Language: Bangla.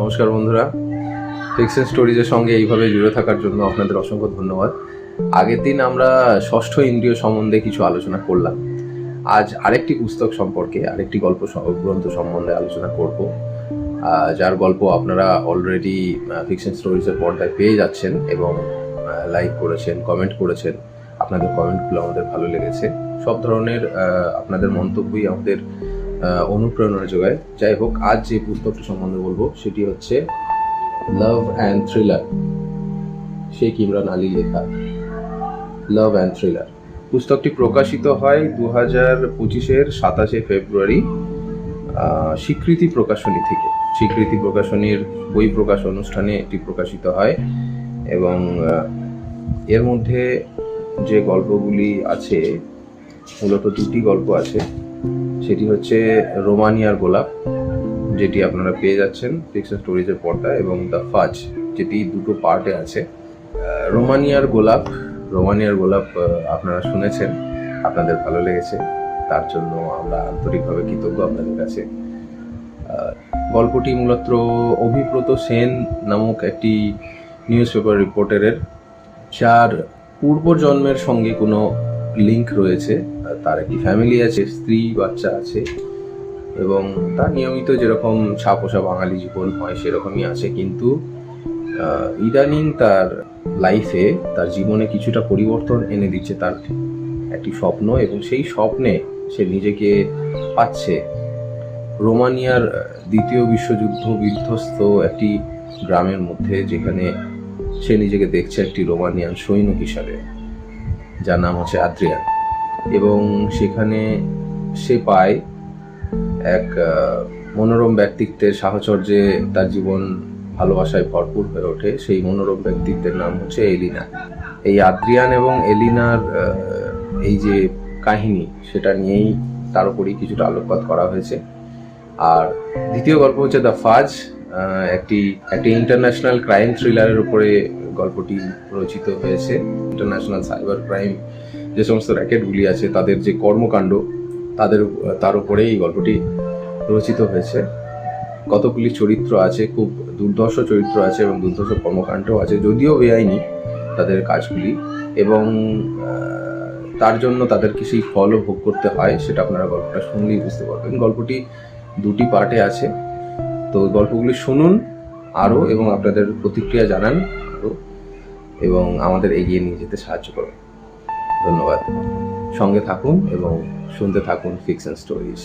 নমস্কার বন্ধুরা। ফিকশন স্টোরিজের সঙ্গে এইভাবে জুড়ে থাকার জন্য আপনাদের অসংখ্য ধন্যবাদ। আগের দিন আমরা ষষ্ঠ ইন্দ্রিয় সম্বন্ধে কিছু আলোচনা করলাম। আজ আরেকটি পুস্তক সম্পর্কে, আরেকটি গল্প গ্রন্থ সম্বন্ধে আলোচনা করব। যার গল্প আপনারা অলরেডি ফিকশন স্টোরিজের পর্দায় পেয়ে যাচ্ছেন এবং লাইক করেছেন কমেন্ট করেছেন। আপনাদের কমেন্টগুলো আমাদের ভালো লেগেছে। সব ধরনের আপনাদের মন্তব্যই আমাদের অনুপ্রেরণা যোগায় যাই হোক, আজ যে পুস্তকটি সম্বন্ধে বলব, সেটি হচ্ছে love and thriller Sheikh Imran Ali লেখা? লাভ অ্যান্ড থ্রিলার পুস্তকটি প্রকাশিত হয় দু হাজার পঁচিশের সাতাশে ফেব্রুয়ারি স্বীকৃতি প্রকাশনী থেকে। স্বীকৃতি প্রকাশনীর বই প্রকাশ অনুষ্ঠানে এটি প্রকাশিত হয় এবং এর মধ্যে যে গল্পগুলি আছে, মূলত দুটি গল্প আছে সেটি হচ্ছে রোমানিয়ার গোলাপ, যেটি আপনারা পেয়ে যাচ্ছেন ফিকশন স্টোরিজের পর্দা এবং দ্য ফাজ যেটি দুটো পার্টে আছে। রোমানিয়ার গোলাপ রোমানিয়ার গোলাপ আপনারা শুনেছেন, আপনাদের ভালো লেগেছে। তার জন্য আমরা আন্তরিকভাবে কৃতজ্ঞ আপনাদের কাছে। গল্পটি মূলত অভিপ্রত সেন নামক একটি নিউজ পেপার রিপোর্টারের যার পূর্বজন্মের সঙ্গে কোনো লিঙ্ক রয়েছে। তার একটি ফ্যামিলি আছে, স্ত্রী, বাচ্চা আছে। এবং তার নিয়মিত যেরকম ছাপোষা বাঙালি জীবন হয়, সেরকমই আছে। কিন্তু ইদানিং তার লাইফে তার জীবনে কিছুটা পরিবর্তন এনে দিচ্ছে তার একটি স্বপ্ন। এবং সেই স্বপ্নে সে নিজেকে পাচ্ছে। রোমানিয়ার দ্বিতীয় বিশ্বযুদ্ধ বিধ্বস্ত একটি গ্রামের মধ্যে, যেখানে সে নিজেকে দেখছে একটি রোমানিয়ান সৈন্য হিসাবে। যার নাম হচ্ছে আদ্রিয়ান। এবং সেখানে সে পায় এক মনোরম ব্যক্তিত্বের সাহচর্যে তার জীবন ভালোবাসায় ভরপুর হয়ে ওঠে। সেই মনোরম ব্যক্তিত্বের নাম হচ্ছে এলিনা। এই আদ্রিয়ান এবং এলিনার এই যে কাহিনী, সেটা নিয়েই তার উপরেই কিছুটা আলোকপাত করা হয়েছে। আর দ্বিতীয় গল্প হচ্ছে দ্য ফাজ একটি একটি ইন্টারন্যাশনাল ক্রাইম থ্রিলারের উপরে গল্পটি রচিত হয়েছে। ইন্টারন্যাশনাল সাইবার ক্রাইম যে সমস্ত র্যাকেটগুলি আছে, তাদের যে কর্মকাণ্ড, তাদের, তার উপরে এই গল্পটি রচিত হয়েছে। কতগুলি চরিত্র আছে, খুব দুর্ধর্ষ চরিত্র আছে এবং দুর্ধর্ষ কর্মকাণ্ডও আছে, যদিও বেআইনি তাদের কাজগুলি এবং তার জন্য তাদেরকে সেই ফলও ভোগ করতে হয়, সেটা আপনারা গল্পটা শুনলেই বুঝতে পারবেন। গল্পটি দুটি পার্টে আছে। তো গল্পগুলি শুনুন আরও এবং আপনাদের প্রতিক্রিয়া জানান আরও এবং আমাদের এগিয়ে নিয়ে যেতে সাহায্য করুন। ধন্যবাদ। সঙ্গে থাকুন এবং শুনতে থাকুন ফিকশন স্টোরিজ